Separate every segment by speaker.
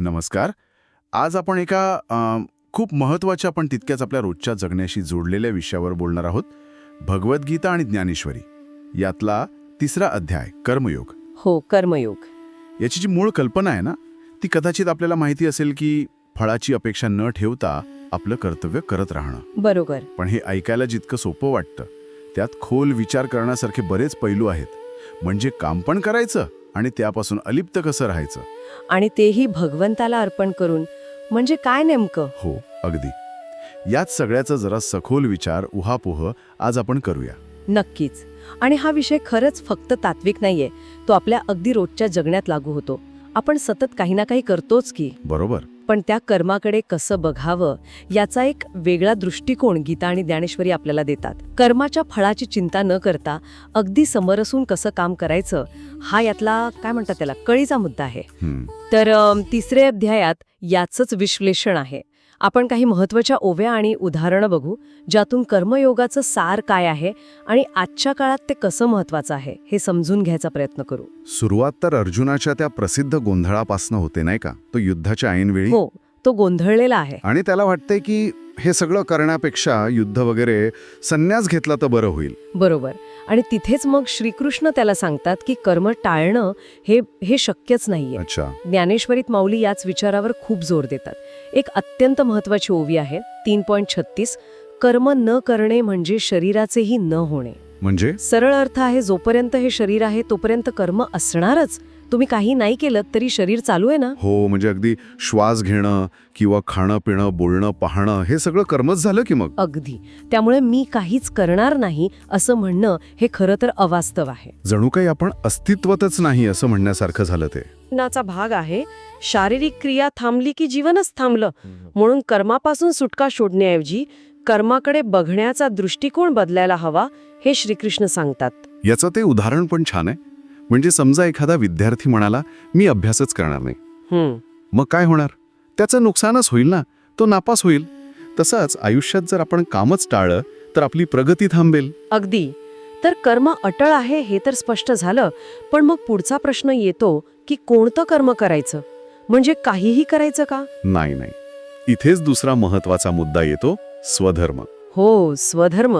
Speaker 1: नमस्कार. आज आपण एका खूप महत्त्वाच्या पण तितक्याच आपल्या रोजच्या जगण्याशी जोडलेल्या विषयावर बोलणार आहोत. भगवद्गीता आणि ज्ञानेश्वरी. यातला तिसरा अध्याय कर्मयोग.
Speaker 2: हो कर्मयोग.
Speaker 1: याची जी मूळ कल्पना आहे ना ती कदाचित आपल्याला माहिती असेल की फळाची अपेक्षा न ठेवता आपलं कर्तव्य करत राहणं.
Speaker 2: बरोबर.
Speaker 1: पण हे ऐकायला जितकं सोपं वाटतं त्यात खोल विचार करण्यासारखे बरेच पैलू आहेत. म्हणजे काम पण करायचं आणि त्यापासून अलिप्त कसं राहायचं?
Speaker 2: आणि तेही भगवंताला अर्पण करून. म्हणजे काय नेमकं?
Speaker 1: हो अगदी. याच सगळ्याचा जरा सखोल विचार उहापोह आज आपण करूया.
Speaker 2: नक्कीच. आणि हा विषय खरंच फक्त तात्विक नाहीये. तो आपल्या अगदी रोजच्या जगण्यात लागू होतो. आपण सतत काही ना काही करतोच की.
Speaker 1: बरोबर.
Speaker 2: पण त्या कर्माकडे कसं बघावं याचा एक वेगळा दृष्टिकोन गीता आणि ज्ञानेश्वरी आपल्याला देतात. कर्माच्या फळाची चिंता न करता अगदी समरसून कसं काम करायचं हा यातला काय म्हणतात त्याला कळीचा मुद्दा आहे. तर तिसरे अध्यायात याचंच विश्लेषण आहे. आपण काही महत्त्वाच्या ओव्या आणि उदाहरणं बघू ज्यातून कर्मयोगाचं सार काय आहे आणि आजच्या काळात ते कसं महत्वाचं आहे हे समजून घ्यायचा प्रयत्न करू.
Speaker 1: सुरुवात तर अर्जुनाच्या त्या प्रसिद्ध गोंधळापासनं होते नाही का? तो युद्धाच्या ऐनवेळी.
Speaker 2: हो तो गोंधळलेला आहे.
Speaker 1: आणि त्याला वाटतंय की हे सगळं करण्यापेक्षा युद्ध वगैरे संन्यास घेतला तर बरं होईल.
Speaker 2: बरोबर. आणि तिथेच मग श्रीकृष्ण त्याला सांगतात की कर्म टाळणं हे हे शक्यच नाहीये.
Speaker 1: अच्छा.
Speaker 2: ज्ञानेश्वरीत माऊली याच विचारावर खूप जोर देतात. एक अत्यंत महत्वाची ओवी आहे. तीन पॉईंट छत्तीस कर्म न करणे म्हणजे शरीराचेही न होणे.
Speaker 1: म्हणजे?
Speaker 2: सरळ अर्थ आहे जोपर्यंत हे शरीर आहे तोपर्यंत कर्म असणारच. तुम्ही काही नाही केलं तरी शरीर चालू आहे ना?
Speaker 1: हो म्हणजे अगदी श्वास घेणं किंवा खाणं पिणं बोलणं पाहणं हे सगळं कर्मच झालं की मग?
Speaker 2: अगदी. त्यामुळे मी काहीच करणार नाही असं म्हणणं हे खरं तर अवास्तव आहे.
Speaker 1: जणू काही आपण अस्तित्वातच नाही असं म्हणण्यासारखं झालं ते.
Speaker 2: नाचा भाग आहे. शारीरिक क्रिया थांबली की जीवनच थांबलं. म्हणून कर्मापासून सुटका शोधण्याऐवजी कर्माकडे बघण्याचा दृष्टिकोन बदलायला हवा हे श्रीकृष्ण सांगतात.
Speaker 1: याचं ते उदाहरण पण छान आहे. म्हणजे समजा एखादा विद्यार्थी म्हणाला मी अभ्यासच करणार नाही. मग काय होणार? त्याचं नुकसानच होईल ना? तो नापास होईल. तसंच आयुष्यात जर आपण कामच टाळलं तर आपली प्रगती थांबेल.
Speaker 2: अगदी. तर कर्म अटळ आहे हे तर स्पष्ट झालं पण मग पुढचा प्रश्न येतो की कोणतं कर्म करायचं? म्हणजे काहीही करायचं का?
Speaker 1: नाही नाही. इथेच दुसरा महत्त्वाचा मुद्दा येतो स्वधर्म.
Speaker 2: हो स्वधर्म.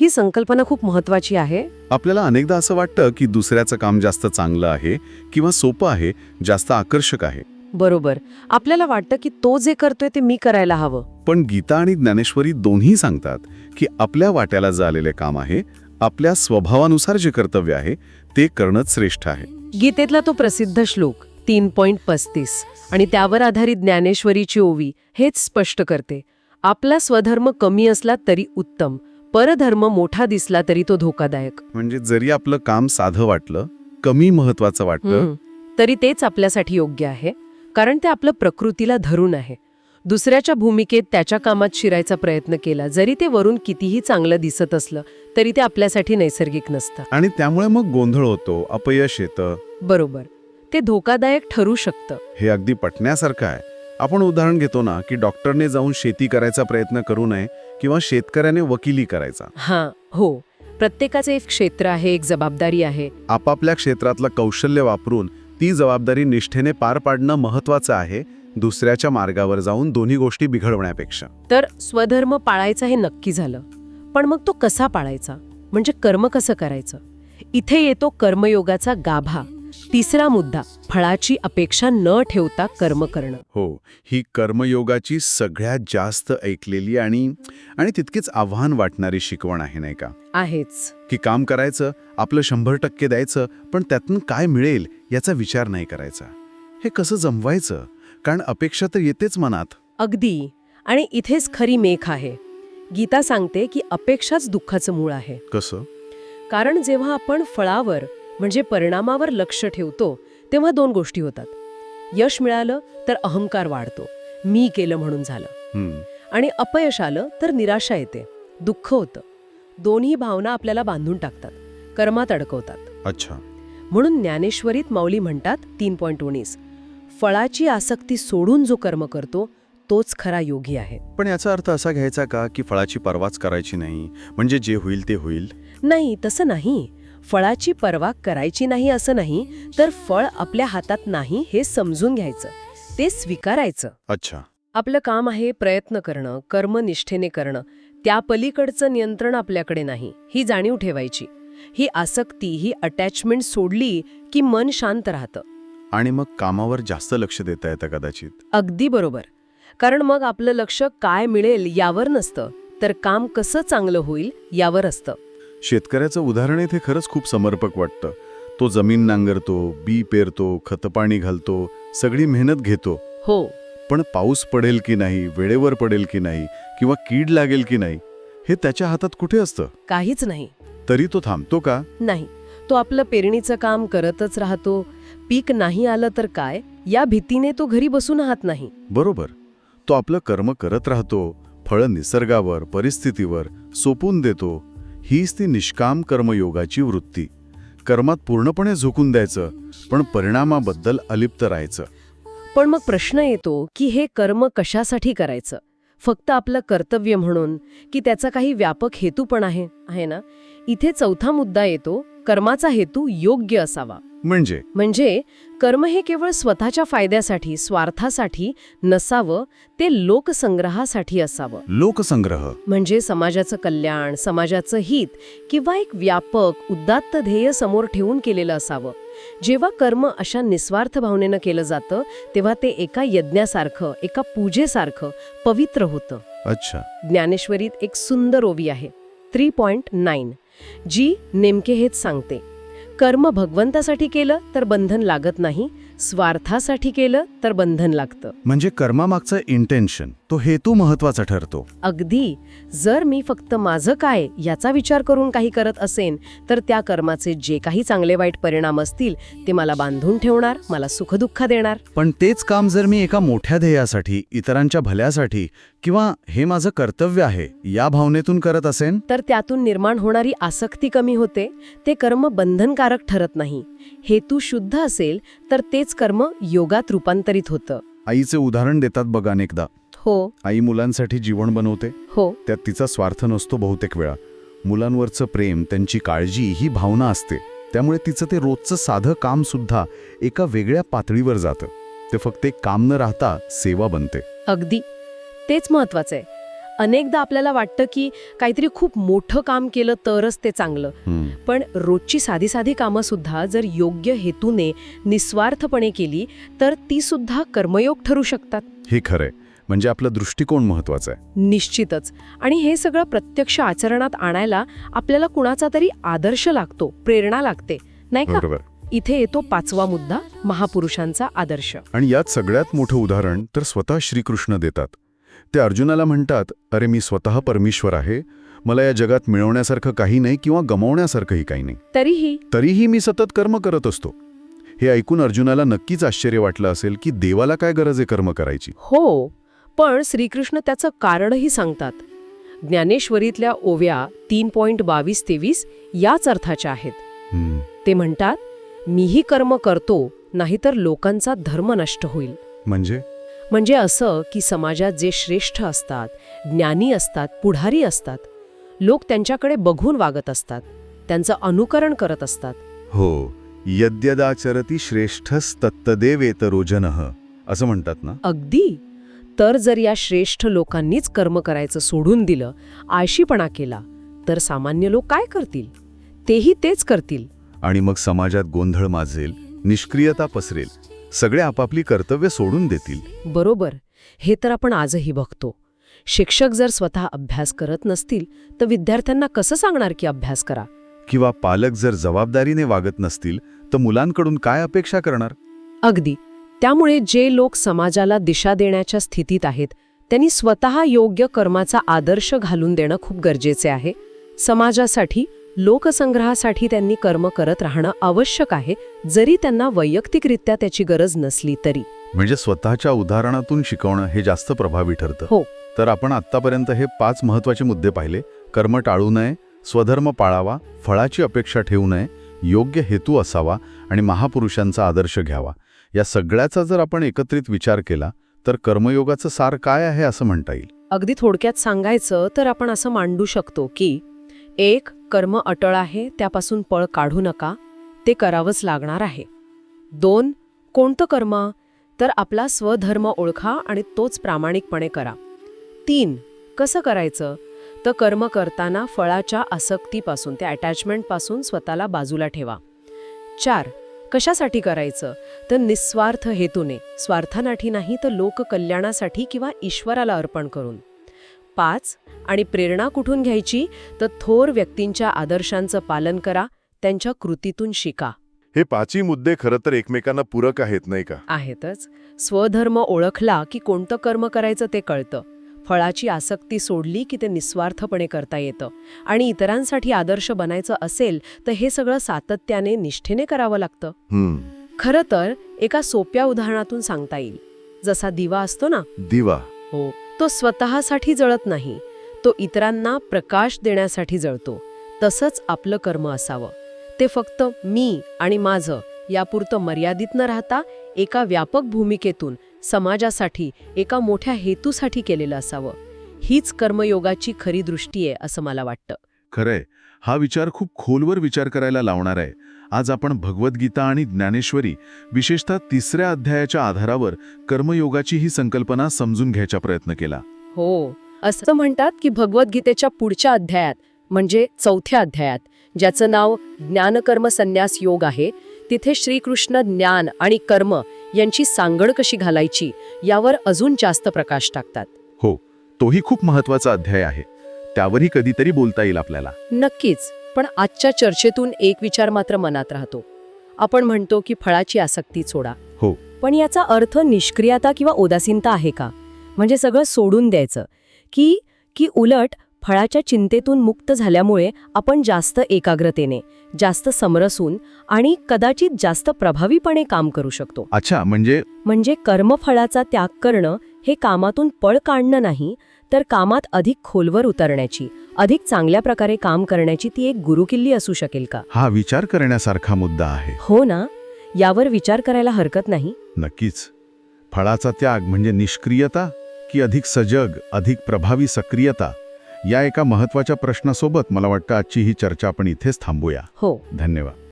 Speaker 2: ही संकल्पना खूप महत्वाची आहे.
Speaker 1: आपल्याला अनेकदा असं वाटतं की दुसऱ्याचं काम जास्त चांगलं आहे किंवा सोपं आहे जास्त आकर्षक आहे.
Speaker 2: बरोबर. आपल्याला वाटतं की तो जे करतोय ते मी करायला हवं.
Speaker 1: पण गीता आणि ज्ञानेश्वरी दोन्ही सांगतात की आपल्या वाट्याला जे आलेले काम आहे आपल्या स्वभावानुसार जे कर्तव्य आहे ते करणंच श्रेष्ठ आहे.
Speaker 2: गीतेतला तो प्रसिद्ध श्लोक तीन पॉइंट पस्तीस. आणि त्यावर आधारित ज्ञानेश्वरीची ओवी हेच स्पष्ट करते. आपला स्वधर्म कमी असला तरी उत्तम परधर्म मोठा दिसला तरी तो धोकादायक.
Speaker 1: म्हणजे जरी आपलं काम साधं वाटलं कमी महत्वाचं वाटलं.
Speaker 2: तरी तेच आपल्यासाठी योग्य आहे कारण ते आपलं प्रकृतीला धरून आहे. दुसऱ्याच्या भूमिकेत त्याच्या कामात शिरायचा प्रयत्न केला. जरी ते वरून कितीही चांगलं दिसत असलं तरी ते आपल्यासाठी नैसर्गिक नसतं.
Speaker 1: आणि त्यामुळे मग गोंधळ होतो अपयश येतं.
Speaker 2: बरोबर. ते धोकादायक ठरू शकतं.
Speaker 1: हे अगदी पटण्यासारखं आहे. आपण उदाहरण घेतो ना की डॉक्टरने जाऊन शेती करायचा प्रयत्न करू नये किंवा शेतकऱ्याने वकिली करायचा.
Speaker 2: हां हो. प्रत्येकाचे एक क्षेत्र आहे एक जबाबदारी आहे.
Speaker 1: आपापल्या क्षेत्रातलं कौशल्य वापरून ती जबाबदारी निष्ठेने पार पाडणं महत्वाचं आहे. दुसऱ्याच्या मार्गावर जाऊन दोन्ही गोष्टी बिघडवण्यापेक्षा.
Speaker 2: तर स्वधर्म पाळायचा हे नक्की झालं. पण मग तो कसा पाळायचा? म्हणजे कर्म कसं करायचं? इथे येतो कर्मयोगाचा गाभा. तिसरा मुद्दा फळाची अपेक्षा न ठेवता कर्म करणं.
Speaker 1: हो ही कर्मयोगाची सगळ्यात जास्त ऐकलेली आणि आणि तितकीच आव्हान वाटणारी शिकवण आहे नाही का?
Speaker 2: आहेच.
Speaker 1: की काम करायचं आपलं शंभर टक्के द्यायचं पण त्यातून काय मिळेल याचा विचार नाही करायचा. हे कसं जमवायचं? कारण अपेक्षा तर येतेच मनात.
Speaker 2: अगदी. आणि इथेच खरी मेख आहे. गीता सांगते की अपेक्षाच दुःखाचं मूळ आहे.
Speaker 1: कसं?
Speaker 2: कारण जेव्हा आपण फळावर म्हणजे परिणामावर लक्ष ठेवतो तेव्हा दोन गोष्टी होतात. यश मिळालं तर अहंकार वाढतो. मी केलं म्हणून झालं. आणि अपयश आलं तर निराशा येते. दुःख होतं. दोन्ही भावना आपल्याला बांधून टाकतात. कर्मात अडकवतात.
Speaker 1: अच्छा.
Speaker 2: म्हणून ज्ञानेश्वरीत माऊली म्हणतात तीन पॉईंट उणीस फळाची आसक्ती सोडून जो कर्म करतो तोच खरा योगी आहे.
Speaker 1: पण याचा अर्थ असा घ्यायचा का की फळाची परवाच करायची नाही? म्हणजे जे होईल ते होईल?
Speaker 2: नाही तसं नाही. फळाची पर्वा करायची नाही असं नाही तर फळ आपल्या हातात नाही हे समजून घ्यायचं. ते स्वीकारायचं.
Speaker 1: अच्छा.
Speaker 2: आपलं काम आहे प्रयत्न करणं कर्मनिष्ठेने करणं. त्या पलीकडचं नियंत्रण आपल्याकडे नाही ही जाणीव ठेवायची. ही आसक्ती ही अटॅचमेंट सोडली की मन शांत राहतं.
Speaker 1: आणि मग कामावर जास्त लक्ष देता येतं कदाचित.
Speaker 2: अगदी बरोबर. कारण मग आपलं लक्ष काय मिळेल यावर नसतं. तर काम कसं चांगलं होईल यावर असतं.
Speaker 1: शेतकऱ्याचं उदाहरण इथे खरंच खूप समर्पक वाटतं. तो जमीन नांगरतो बी पेरतो खतपाणी घालतो सगळी मेहनत घेतो.
Speaker 2: हो.
Speaker 1: पण पाऊस पडेल की नाही वेळेवर पडेल की नाही किंवा कीड लागेल की नाही हे त्याच्या हातात कुठे असतं?
Speaker 2: काहीच नाही.
Speaker 1: तरी तो थांबतो का?
Speaker 2: नाही. तो आपलं पेरणीचं काम करतच राहतो. पीक नाही आलं तर काय? या भीतीने तो घरी बसून राहत नाही.
Speaker 1: बरोबर. तो आपलं कर्म करत राहतो फळं निसर्गावर परिस्थितीवर सोपून देतो. हीच ती निष्काम कर्मयोगाची वृत्ती. कर्मात पूर्णपणे झोकून द्यायचं पण परिणामाबद्दल अलिप्त राहायचं.
Speaker 2: पण मग प्रश्न येतो की हे कर्म कशासाठी करायचं? फक्त आपलं कर्तव्य म्हणून की त्याचा काही व्यापक हेतू पण आहे आहे ना? इथे चौथा मुद्दा येतो कर्माचा हेतू योग्य असावा.
Speaker 1: म्हणजे?
Speaker 2: म्हणजे कर्म हे केवळ स्वतःच्या फायद्यासाठी स्वार्थासाठी नसावं ते लोकसंग्रहासाठी असावं.
Speaker 1: लोकसंग्रह.
Speaker 2: म्हणजे समाजाचं कल्याण समाजाचं हित किंवा एक व्यापक उदात्त ध्येय समोर ठेवून केलेलं असावं. जेव्हा कर्म अशा निस्वार्थ भावनेनं केलं जातं तेव्हा ते एका यज्ञासारखं एका पूजेसारखं पवित्र होतं.
Speaker 1: अच्छा.
Speaker 2: ज्ञानेश्वरीत एक सुंदर ओवी आहे. Three point nine. जी नेमके हेच सांगते. कर्म भगवंतासाठी केलं तर बंधन लागत नाही स्वार्थासाठी केलं तर बंधन लागतं.
Speaker 1: म्हणजे कर्मामागचं इंटेन्शन तो हेतू महत्त्वाचा ठरतो.
Speaker 2: अगदी जर मी फक्त माझं काय याचा विचार करून काही करत असेन तर त्या कर्माचे जे काही चांगले वाईट परिणाम असतील ते मला बांधून ठेवणार मला सुखदुःख देणार.
Speaker 1: पण तेच काम जर मी एका मोठ्या ध्येयासाठी इतरांच्या भल्यासाठी किंवा हे माझं कर्तव्य आहे या भावनेतून करत असेन?
Speaker 2: तर त्यातून निर्माण होणारी आसक्ती कमी होते ते कर्म बंधनकारक ठरत नाही. हेतू शुद्ध असेल तर तेच कर्म योगात रूपांतरित होतं.
Speaker 1: आईचे उदाहरण देतात बघा अनेकदा.
Speaker 2: हो.
Speaker 1: आई मुलांसाठी जीवन बनवते.
Speaker 2: हो.
Speaker 1: त्यात तिचा स्वार्थ नसतो बहुतेक वेळा. मुलांवरचं प्रेम त्यांची काळजी ही भावना असते. त्यामुळे तिचं ते रोजचं साधं काम सुद्धा एका वेगळ्या पातळीवर जातं. ते फक्त एक काम न राहता सेवा बनते.
Speaker 2: अगदी. तेच महत्वाचं आहे. अनेकदा आपल्याला वाटतं की काहीतरी खूप मोठं काम केलं तरच ते चांगलं. पण रोजची साधी साधी कामं सुद्धा जर योग्य हेतूने निस्वार्थपणे केली तर ती सुद्धा कर्मयोग ठरू शकतात.
Speaker 1: हे खरंय. म्हणजे आपला दृष्टिकोन महत्त्वाचा आहे.
Speaker 2: निश्चितच. आणि हे सगळं प्रत्यक्ष आचरणात आणायला आपल्याला कुणाचा तरी आदर्श लागतो प्रेरणा लागते. नाही का?
Speaker 1: बरोबर.
Speaker 2: इथे येतो पाचवा मुद्दा महापुरुषांचा आदर्श.
Speaker 1: आणि यात सगळ्यात मोठं उदाहरण तर स्वतः श्रीकृष्ण देतात. ते अर्जुनाला म्हणतात अरे मी स्वतः परमेश्वर आहे. मला या जगात मिळवण्यासारखं काही नाही किंवा गमावण्यासारखंही काही नाही.
Speaker 2: तरीही
Speaker 1: तरीही मी सतत कर्म करत असतो. हे ऐकून अर्जुनाला नक्कीच आश्चर्य वाटलं असेल की देवाला काय गरज आहे कर्म करायची.
Speaker 2: हो पण श्रीकृष्ण त्याचं कारणही सांगतात. ज्ञानेश्वरीतल्या ओव्या तीन पॉइंट बावीस तेवीस याच अर्थाच्या आहेत. ते म्हणतात मीही कर्म करतो नाहीतर लोकांचा धर्म नष्ट होईल.
Speaker 1: म्हणजे?
Speaker 2: म्हणजे असं की समाजात जे श्रेष्ठ असतात ज्ञानी असतात पुढारी असतात लोक त्यांच्याकडे बघून वागत असतात त्यांचं अनुकरण करत असतात.
Speaker 1: हो यद्यदाचरती श्रेष्ठस्तत्तदेवेतरोजन असं म्हणतात ना?
Speaker 2: अगदी. तर जर या श्रेष्ठ लोकांनीच कर्म करायचं सोडून दिलं आळशीपणा केला तर सामान्य लोक काय करतील? तेही तेच करतील.
Speaker 1: आणि मग समाजात गोंधळ माजेल निष्क्रियता पसरेल. सगळे आपापली कर्तव्य सोडून देतील.
Speaker 2: बरोबर. हे तर आपण आजही बघतो. शिक्षक जर स्वतः अभ्यास करत नसतील तर विद्यार्थ्यांना कसं सांगणार की अभ्यास करा?
Speaker 1: किंवा पालक जर जबाबदारीने वागत नसतील तर मुलांकडून काय अपेक्षा करणार?
Speaker 2: अगदी. त्यामुळे जे लोक समाजाला दिशा देण्याच्या स्थितीत आहेत त्यांनी स्वतः योग्य कर्माचा आदर्श घालून देणं खूप गरजेचे आहे. समाजासाठी लोकसंग्रहासाठी त्यांनी कर्म करत राहणं आवश्यक आहे जरी त्यांना वैयक्तिकरित्या त्याची गरज नसली तरी.
Speaker 1: म्हणजे स्वतःच्या उदाहरणातून शिकवणं हे जास्त प्रभावी ठरतं.
Speaker 2: हो.
Speaker 1: तर आपण आत्तापर्यंत हे पाच महत्त्वाचे मुद्दे पाहिले. कर्म टाळू नये स्वधर्म पाळावा फळाची अपेक्षा ठेवू नये योग्य हेतू असावा आणि महापुरुषांचा आदर्श घ्यावा. या सगळ्याचा जर आपण एकत्रित विचार केला तर कर्मयोगाचं सार काय आहे असं म्हणता येईल?
Speaker 2: अगदी थोडक्यात सांगायचं तर आपण असं मांडू शकतो की एक कर्म अटळ आहे त्यापासून पळ काढू नका ते करावंच लागणार आहे. दोन कोणतं कर्म? तर आपला स्वधर्म ओळखा आणि तोच प्रामाणिकपणे करा. तीन कसं करायचं? तर कर्म करताना फळाच्या आसक्तीपासून त्या अटॅचमेंटपासून स्वतःला बाजूला ठेवा. चार कशासाठी करायचं? तर निस्वार्थ हेतूने स्वार्थानाठी नाही तर लोककल्याणासाठी किंवा ईश्वराला अर्पण करून. पाच आणि प्रेरणा कुठून घ्यायची? तर थोर व्यक्तींच्या आदर्शांचं पालन करा त्यांच्या कृतीतून शिका.
Speaker 3: हे पाचही मुद्दे खरं तर एकमेकांना पूरक आहेत नाही का?
Speaker 2: आहेतच. स्वधर्म ओळखला की कोणतं कर्म करायचं ते कळतं. फळाची आसक्ती सोडली की ते निस्वार्थपणे करता येतं. आणि इतरांसाठी आदर्श बनायचं असेल तर हे सगळं सातत्याने निष्ठेने करावं लागतं. खरं तर एका सोप्या उदाहरणातून सांगता येईल. जसा दिवा असतो ना?
Speaker 3: दिवा.
Speaker 2: हो. तो स्वतःसाठी जळत नाही. तो इतरांना प्रकाश देण्यासाठी जळतो. तसंच आपलं कर्म असावं. ते फक्त मी आणि माझं यापुरतं मर्यादित न राहता एका व्यापक भूमिकेतून समाजासाठी एका मोठ्या हेतूसाठी केलेलं असावं. हीच कर्मयोगाची खरी दृष्टी आहे असं मला वाटतं.
Speaker 1: खरंय. हा विचार खूप खोलवर विचार करायला लावणार आहे. आज आपण भगवद्गीता आणि ज्ञानेश्वरी विशेषतः तिसऱ्या अध्यायाच्या आधारावर कर्मयोगाची ही संकल्पना समजून घ्यायचा प्रयत्न केला.
Speaker 2: हो असं म्हणतात की भगवद्गीतेच्या पुढच्या अध्यायात म्हणजे चौथ्या अध्यायात ज्याचं नाव ज्ञानकर्म संन्यास योग आहे तिथे श्रीकृष्ण ज्ञान आणि कर्म यांची सांगड कशी घालायची यावर अजून जास्त प्रकाश टाकतात.
Speaker 1: हो तोही खूप महत्त्वाचा अध्याय आहे. त्यावरही कधीतरी बोलता येईल आपल्याला.
Speaker 2: नक्कीच. पण आजच्या चर्चेतून एक विचार मात्र मनात राहतो. आपण म्हणतो की फळाची आसक्ती सोडा.
Speaker 1: हो.
Speaker 2: पण याचा अर्थ निष्क्रियता किंवा उदासीनता आहे का? म्हणजे सगळं सोडून द्यायचं. की की उलट फळाच्या चिंतेतून मुक्त झाल्यामुळे आपण जास्त एकाग्रतेने जास्त समरसून आणि कदाचित जास्त प्रभावीपणे काम करू शकतो.
Speaker 1: अच्छा म्हणजे?
Speaker 2: म्हणजे कर्मफळाचा त्याग करणं हे कामातून पळ काढणं नाही तर कामात अधिक खोलवर उतरण्याची. अधिक चांगल्या प्रकारे काम करण्याची ती एक गुरुकिल्ली असू शकेल का?
Speaker 1: हा विचार करण्यासारखा मुद्दा आहे.
Speaker 2: हो ना? यावर विचार करायला हरकत नाही?
Speaker 1: नक्कीच. फळाचा त्याग म्हणजे निष्क्रियता की अधिक सजग अधिक प्रभावी सक्रियता? या एका महत्त्वाच्या प्रश्नासोबत मला वाटतं आजची ही चर्चा आपण इथेच थांबूया.
Speaker 2: हो.
Speaker 1: धन्यवाद.